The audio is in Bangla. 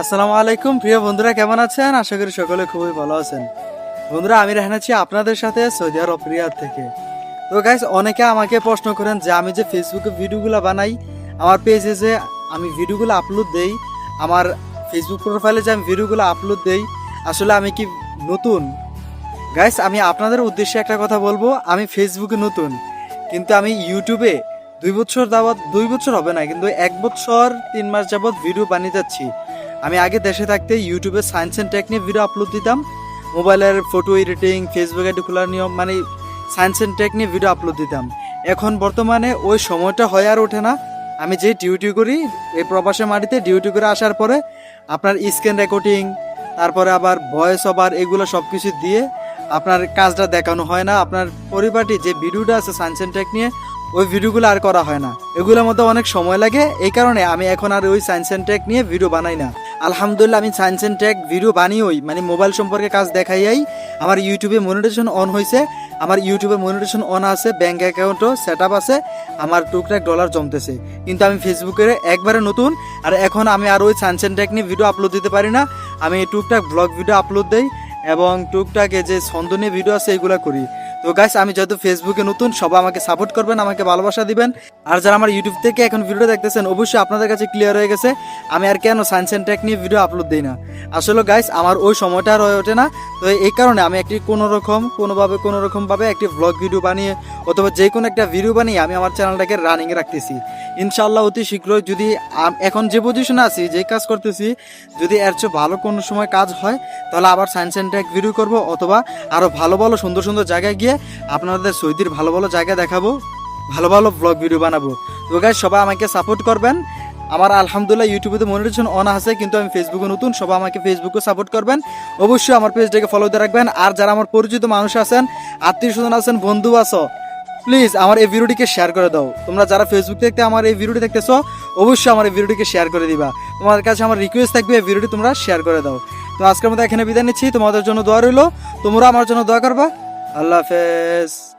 আসসালামু আলাইকুম। প্রিয় বন্ধুরা, কেমন আছেন? আশা করি সকলে খুবই ভালো আছেন। বন্ধুরা, আমি রেহান আছি আপনাদের সাথে সৌদি আরব রিয়াদ থেকে। তো গাইস অনেকে আমাকে প্রশ্ন করেন যে, আমি যে ফেসবুকে ভিডিওগুলো বানাই, আমার পেজে যে আমি ভিডিওগুলো আপলোড দেই, আমার ফেসবুক প্রোফাইলে যে আমি ভিডিওগুলো আপলোড দেই, আসলে আমি কি নতুন? গাইস আমি আপনাদের উদ্দেশ্যে একটা কথা বলব, আমি ফেসবুকে নতুন, কিন্তু আমি ইউটিউবে দুই বছর যাবৎ, দুই বছর হবে না, কিন্তু এক বছর, তিন মাস যাবৎ ভিডিও বানিয়ে যাচ্ছি। আমি আগে দেশে থাকতে ইউটিউবে সায়েন্স অ্যান্ড টেক নিয়ে ভিডিও আপলোড দিতাম। মোবাইলের ফটো এডিটিং ফেসবুক আইডি খোলার নিয়ম মানে সায়েন্স অ্যান্ড টেক নিয়ে ভিডিও আপলোড দিতাম। এখন বর্তমানে ওই সময়টা হয় আর ওঠে না। আমি যে ডিউটি করি, এই প্রবাসের মাটিতে ডিউটি করে আসার পরে আপনার স্ক্রিন রেকর্ডিং তারপরে আবার ভয়েস ওভার এগুলো সব কিছু দিয়ে আপনার কাজটা দেখানো হয় না। আপনার পরিবারটি যে ভিডিওটা আছে সায়েন্স অ্যান্ড টেক নিয়ে, ওই ভিডিওগুলো আর করা হয় না। এগুলোর মধ্যে অনেক সময় লাগে, এই কারণে আমি এখন আর ওই সায়েন্স অ্যান্ড টেক নিয়ে ভিডিও বানাই না। আলহামদুলিল্লাহ, আমি সায়েন্স অ্যান্ড টেক ভিডিও বানিয়েই মানে মোবাইল সম্পর্কে কাজ দেখাইয়াই আমার ইউটিউবে মনিটেশন অন হয়েছে আমার ইউটিউবে মনিটেশন অন আছে ব্যাঙ্ক অ্যাকাউন্টও সেট আপ আছে, আমার টুকটাক ডলার জমতেছে। কিন্তু আমি ফেসবুকে একবারে নতুন, আর এখন আমি আর ওই সায়েন্স অ্যান্ড টেক নিয়ে ভিডিও আপলোড দিতে পারি না। আমি টুকটাক ব্লগ ভিডিও আপলোড দেই, এবং টুকটাকে যে ছন্দ নিয়ে ভিডিও আছে এগুলো করি। তো গাইস আমি যেহেতু ফেসবুকে নতুন, সবাই আমাকে সাপোর্ট করবেন, আমাকে ভালোবাসা দিবেন। আর যারা আমার ইউটিউব থেকে এখন ভিডিও দেখতেছেন, অবশ্যই আপনাদের কাছে ক্লিয়ার হয়ে গেছে, আমি আর কেন সায়েন্স অ্যান্ড টেক নিয়ে ভিডিও আপলোড দিই না। আসলে গাইস আমার ওই সময়টা আর হয়ে ওঠে না। তো এই কারণে আমি একটি কোনো রকম কোনোভাবে কোনো রকমভাবে একটি ব্লগ ভিডিও বানিয়ে, অথবা যে কোনো একটা ভিডিও বানিয়ে আমি আমার চ্যানেলটাকে রানিংয়ে রাখতেছি। ইনশাল্লাহ অতি শীঘ্রই যদি এখন যে পজিশনে আছি, যে কাজ করতেছি, যদি এর চেয়ে ভালো কোনো সময় কাজ হয়, তাহলে আবার সায়েন্স অ্যান্ড টেক ভিডিও করব অথবা আরও ভালো ভালো, সুন্দর সুন্দর জায়গায় গিয়ে আপনাদের সৌদির ভালো ভালো জায়গা দেখাবো, ভালো ভালো ব্লগ ভিডিও বানাবো। তো গাইজ সবাই আমাকে সাপোর্ট করবেন। আমার আলহামদুলিল্লাহ ইউটিউবে মনিটেশন অন আছে, কিন্তু আমি ফেসবুকে নতুন, সবাই আমাকে ফেসবুকে সাপোর্ট করবেন। অবশ্যই আমার পেজটাকে ফলো দিয়ে রাখবেন। আর যারা আমার পরিচিত মানুষ আছেন, আত্মীয় স্বজন আছেন, বন্ধু আছো প্লিজ আমার এই ভিডিওটিকে শেয়ার করে দাও। তোমরা যারা ফেসবুক দেখতে আমার এই ভিডিওটি দেখতেছো, অবশ্যই আমার এই ভিডিওটিকে শেয়ার করে দিবা। তোমার কাছে আমার রিকোয়েস্ট থাকবে এই ভিডিওটি তোমরা শেয়ার করে দাও। তো আজকের মতো এখানে বিদায় নিচ্ছি। তোমাদের জন্য দোয়া রইল। তোমরা আমার জন্য দোয়া করবা। আল্লাহ হাফেজ।